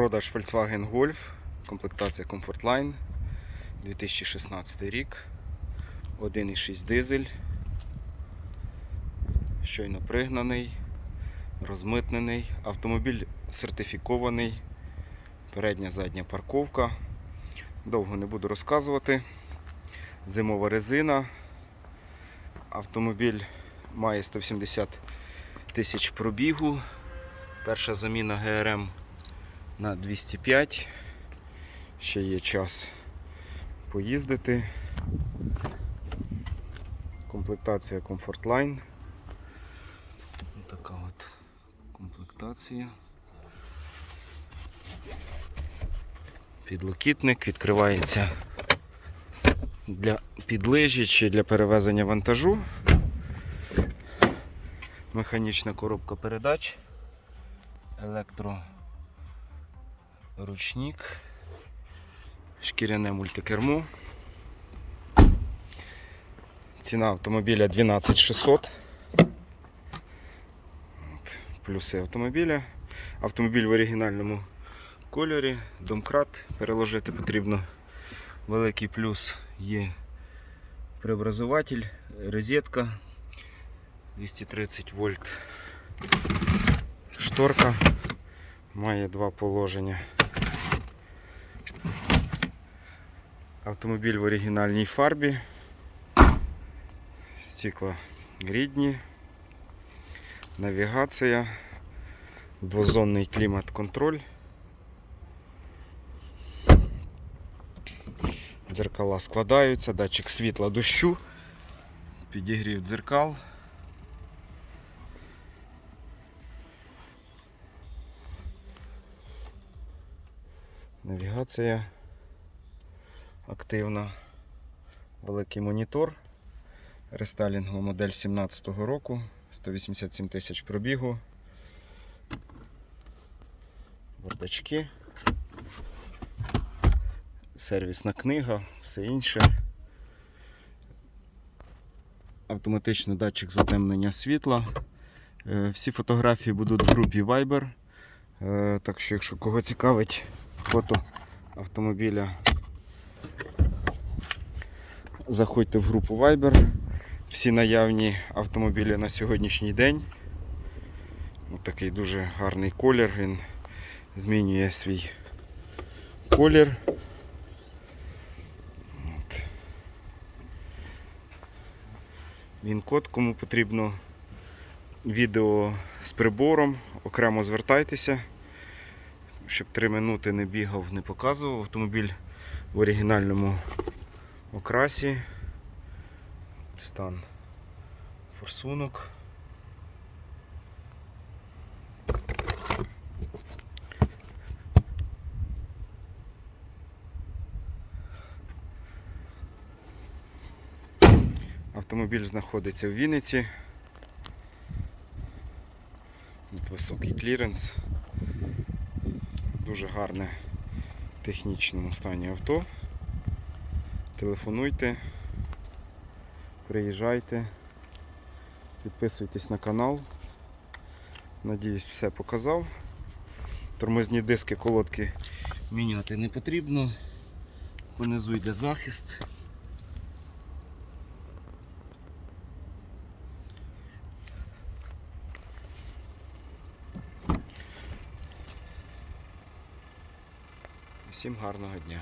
продаж Volkswagen Golf, комплектація Comfortline 2016 рік, 1,6 дизель, щойно пригнаний, розмитнений, автомобіль сертифікований, передня задня парковка. Довго не буду розказувати. Зимова резина. Автомобіль має 170 тисяч пробігу. Перша заміна ГРМ на 205. Ще є час поїздити. Комплектація Comfortline. Така от комплектація. Підлокітник відкривається для підлежі чи для перевезення вантажу. Механічна коробка передач, електроручник, шкіряне мультикермо. Ціна автомобіля 12600. От, Плюси автомобіля. Автомобіль в оригінальному кольорі, домкрат. Переложити потрібно великий плюс є преобразователь, розетка 230 вольт. Шторка має два положення. Автомобіль в оригінальній фарбі. Стекла рідні. Навігація, двозонний клімат-контроль. Дзеркала складаються, датчик світла дощу, підігрів дзеркал. Навігація активна, великий монітор. Рестайлінгова модель 17-го року, 187 тисяч пробігу. Бардачки сервісна книга, все інше. Автоматичний датчик затемнення світла. Е, Всі фотографії будуть в групі Viber. Е, Так що, якщо кого цікавить фото автомобіля, заходьте в групу Viber. Всі наявні автомобілі на сьогоднішній день. Ось такий дуже гарний колір, він змінює свій колір. От. Він код, кому потрібно відео з прибором, окремо звертайтеся, щоб 3 минути не бігав, не показував. Автомобіль в оригінальному окрасі. Стан форсунок. Автомобіль знаходиться в Вінниці. Тут високий кліренс. Дуже гарне в технічному стані авто. Телефонуйте, приїжджайте, підписуйтесь на канал. Надіюсь, все показав. Тормозні диски, колодки міняти не потрібно. Понизу йде захист. Всім гарного дня.